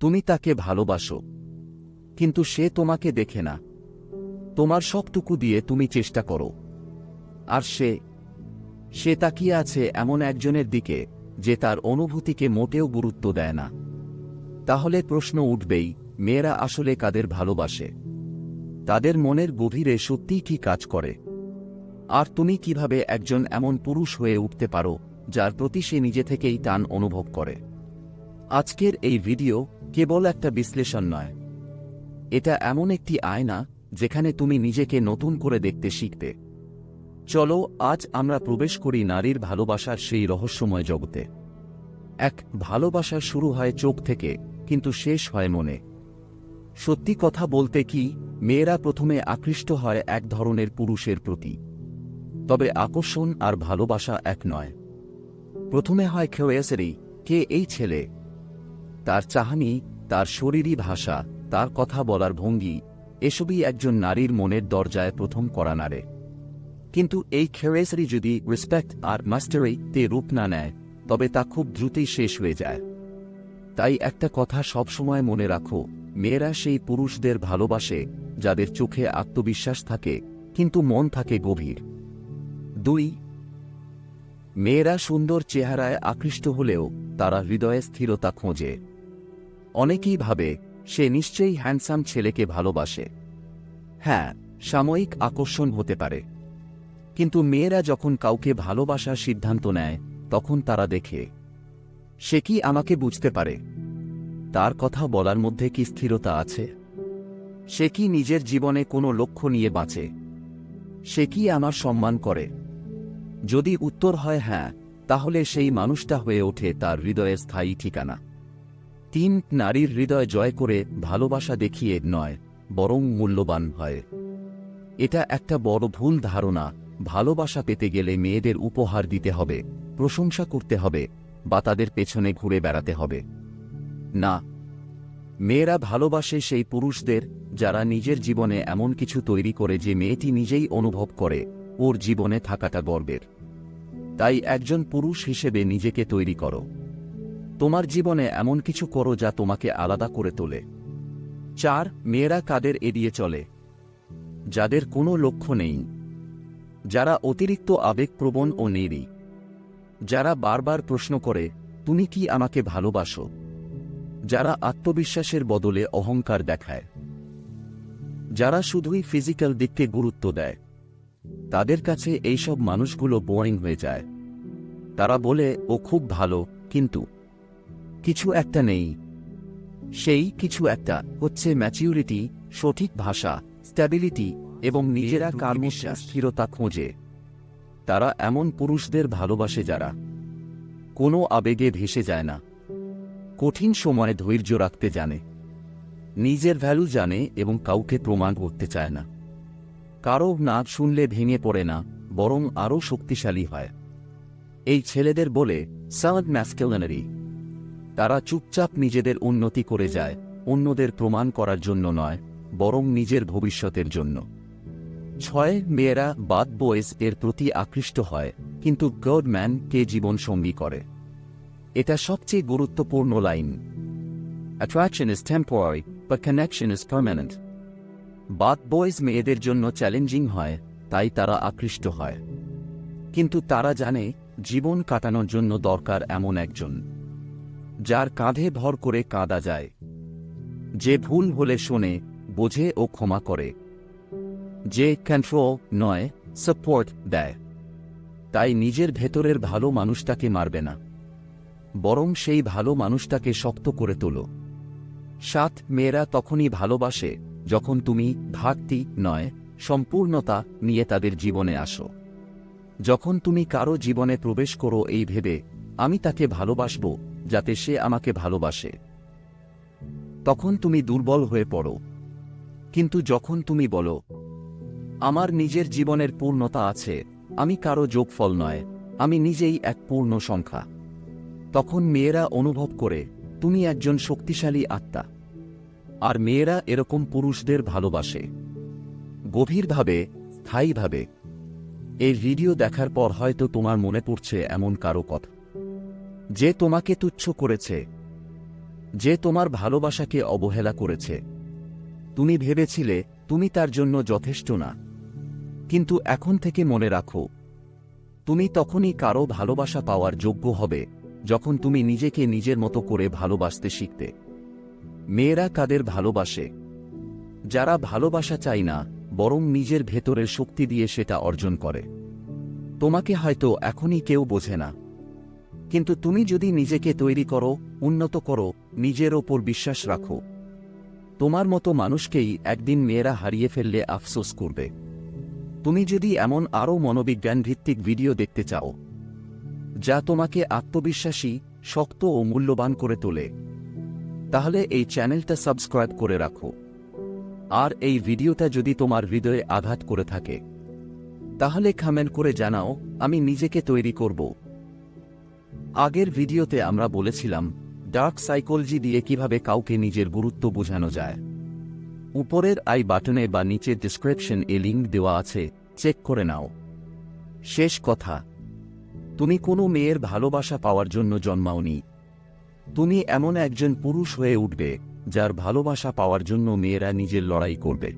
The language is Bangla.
তুমি তাকে ভালোবাসো। কিন্তু সে তোমাকে দেখে না। তোমার সবটুকু দিয়ে তুমি চেষ্টা করো। আর সে সে তাকিয়ে আছে এমন একজনের দিকে, যে তার অনুভূতিকে মোটেও গুরুত্ব দেয় না। তাহলে প্রশ্ন উঠবেই, মেয়েরা আসলে কাদের ভালোবাসে? তাদের মনের গভীরে সত্যিই কি কাজ করে? আর তুমি কীভাবে একজন এমন পুরুষ হয়ে উঠতে পারো, যার প্রতি সে নিজে থেকেই টান অনুভব করে? আজকের এই ভিডিও কেবল একটা বিশ্লেষণ নয়। এটা এমন একটি আয়না যেখানে তুমি নিজেকে নতুন করে দেখতে শিখবে। চলো আজ আমরা প্রবেশ করি নারীর ভালোবাসার সেই রহস্যময় জগতে। এক ভালোবাসা শুরু হয় চোখ থেকে, কিন্তু শেষ হয় মনে। সত্যি কথা বলতে কি, মেয়েরা প্রথমে আকৃষ্ট হয় এক ধরনের পুরুষের প্রতি। তবে আকর্ষণ আর ভালোবাসা এক নয়। প্রথমে হয় খেয়েসেরি কে এই ছেলে? তার চাহানি, তার শরীরী ভাষা, তার কথা বলার ভঙ্গি, এসবই একজন নারীর মনের দরজায় প্রথম করা নাড়ে। কিন্তু এই খেয়েসেরি যদি রেসপেক্ট আর মাস্টারি তে রূপ না নেয়, তবে তা খুব দ্রুতই শেষ হয়ে যায়। তাই একটা কথা সবসময় মনে রাখো, মেয়েরা সেই পুরুষদের ভালোবাসে, যাদের চোখে আত্মবিশ্বাস থাকে, কিন্তু মন থাকে গভীর। দুই, মেয়েরা সুন্দর চেহারায় আকৃষ্ট হলেও তারা হৃদয়ে স্থিরতা খোঁজে। অনেকেই ভাবে সে নিশ্চয়ই হ্যান্ডসাম ছেলেকে ভালোবাসে। হ্যাঁ সাময়িক আকর্ষণ হতে পারে। কিন্তু মেয়েরা যখন কাউকে ভালোবাসার সিদ্ধান্ত নেয়, তখন তারা দেখে, সে কি আমাকে বুঝতে পারে? তার কথা বলার মধ্যে কি স্থিরতা আছে? সে কি নিজের জীবনে কোনো লক্ষ্য নিয়ে বাঁচে? সে কি আমার সম্মান করে? যদি উত্তর হয় হ্যাঁ তাহলে সেই মানুষটা হয়ে ওঠে তার হৃদয়ের স্থায়ী ঠিকানা। তিন নারীর হৃদয় জয় করে ভালোবাসা দেখিয়ে নয়, বরং মূল্যবান হয়। এটা একটা বড় ভুল ধারণা। ভালোবাসা পেতে গেলে মেয়েদের উপহার দিতে হবে, প্রশংসা করতে হবে, বা তাদের পেছনে ঘুরে বেড়াতে হবে। না, মেয়েরা ভালোবাসে সেই পুরুষদের যারা নিজের জীবনে এমন কিছু তৈরি করে যে মেয়েটি নিজেই অনুভব করে, ওর জীবনে থাকাটা গর্বের। তাই একজন পুরুষ হিসেবে নিজেকে তৈরি করো। তোমার জীবনে এমন কিছু করো যা তোমাকে আলাদা করে তোলে। চার, মেয়েরা কাদের এড়িয়ে চলে? যাদের কোনো লক্ষ্য নেই। যারা অতিরিক্ত আবেগপ্রবণ ও নেরি যারা বারবার প্রশ্ন করে, তুমি কি আমাকে ভালোবাসো? যারা আত্মবিশ্বাসের বদলে অহংকার দেখায়। যারা শুধুই ফিজিক্যাল দিককে গুরুত্ব দেয়। তাদের কাছে এইসব মানুষগুলো বোরিং হয়ে যায়। তারা বলে, ও খুব ভালো, কিন্তু কিছু একটা নেই। সেই কিছু একটা হচ্ছে ম্যাচিউরিটি সঠিক ভাষা স্ট্যাবিলিটি এবং নিজেরা কার্মশ্বাস স্থিরতা খোঁজে। তারা এমন পুরুষদের ভালোবাসে যারা কোনো আবেগে ভেসে যায় না কঠিন সময়ে ধৈর্য রাখতে জানে নিজের ভ্যালু জানে এবং কাউকে প্রমাণ করতে চায় না। কারও না শুনলে ভেঙে পড়ে না বরং আরও শক্তিশালী হয়। এই ছেলেদের বলে সাউন্ড ম্যাসকেলনারি তারা চুপচাপ নিজেদের উন্নতি করে যায়, অন্যদের প্রমাণ করার জন্য নয়, বরং নিজের ভবিষ্যতের জন্য। ছয়, মেয়েরা বাদ বয়েজ এর প্রতি আকৃষ্ট হয়, কিন্তু গডম্যান কে জীবনসঙ্গী করে? এটা সবচেয়ে গুরুত্বপূর্ণ লাইন। অ্যাট্রাকশন ইজ টেম্পোরারি বা connection is permanent but boys মেয়েদের জন্য চ্যালেঞ্জিং হয়, তাই তারা আকৃষ্ট হয়। কিন্তু তারা জানে, জীবন কাটানোর জন্য দরকার এমন একজন। যার কাঁধে ভর করে কাঁদা যায়। যে ভুল হলে শোনে, বোঝে ও ক্ষমা করে। যে কন্ট্রোল নয় সাপোর্ট দেয়। তাই নিজের ভেতরের ভালো মানুষটাকে মারবে না। বরং সেই ভালো মানুষটাকে শক্ত করে তোলো। সাত, মেয়েরা তখনই ভালোবাসে যখন তুমি ঘাটতি নয়, সম্পূর্ণতা নিয়ে তাদের জীবনে আসো। যখন তুমি কারও জীবনে প্রবেশ করো এই ভেবে, আমি তাকে ভালোবাসব যাতে সে আমাকে ভালোবাসে। তখন তুমি দুর্বল হয়ে পড়ো। কিন্তু যখন তুমি বলো, আমার নিজের জীবনের পূর্ণতা আছে, আমি কারও যোগফল নয়, আমি নিজেই এক পূর্ণ সংখ্যা। তখন মেয়েরা অনুভব করে, তুমি একজন শক্তিশালী আত্মা। আর মেয়েরা এরকম পুরুষদের ভালোবাসে। গভীরভাবে, স্থায়ীভাবে, এই ভিডিও দেখার পর হয়তো তোমার মনে পড়ছে এমন কারও কথা। যে তোমাকে তুচ্ছ করেছে, যে তোমার ভালোবাসাকে অবহেলা করেছে। তুমি ভেবেছিলে, তুমি তার জন্য যথেষ্ট না। কিন্তু এখন থেকে মনে রাখো, তুমি তখনই কারও ভালোবাসা পাওয়ার যোগ্য হবে, যখন তুমি নিজেকে নিজের মতো করে ভালোবাসতে শিখতে। মেয়েরা কাদের ভালোবাসে? যারা ভালোবাসা চায় না, বরং নিজের ভেতরের শক্তি দিয়ে সেটা অর্জন করে। তোমাকে হয়তো এখনই কেউ বোঝে না। কিন্তু তুমি যদি নিজেকে তৈরি করো, উন্নত করো, নিজের ওপর বিশ্বাস রাখো। তোমার মতো মানুষকেই একদিন মেয়েরা হারিয়ে ফেললে আফসোস করবে। তুমি যদি এমন আরও মনোবিজ্ঞান ভিত্তিক ভিডিও দেখতে চাও, যা তোমাকে আত্মবিশ্বাসী, শক্ত ও মূল্যবান করে তোলে, তাহলে এই চ্যানেলটা সাবস্ক্রাইব করে রাখো। আর এই ভিডিওটা যদি তোমার হৃদয়ে আঘাত করে থাকে, তাহলে খামেন করে জানাও, আমি নিজেকে তৈরি করব। আগের ভিডিওতে আমরা বলেছিলাম ডার্ক সাইকোলজি দিয়ে কীভাবে কাউকে নিজের গুরুত্ব বোঝানো যায়। উপরের আই বাটনে বা নিচে ডিসক্রিপশন এ লিঙ্ক দেওয়া আছে চেক করে নাও। শেষ কথা, তুমি কোনো মেয়ের ভালোবাসা পাওয়ার জন্য জন্মাওনি। তুমি এমন একজন পুরুষ হয়ে উঠবে, যার ভালোবাসা পাওয়ার জন্য মেয়েরা নিজের লড়াই করবে।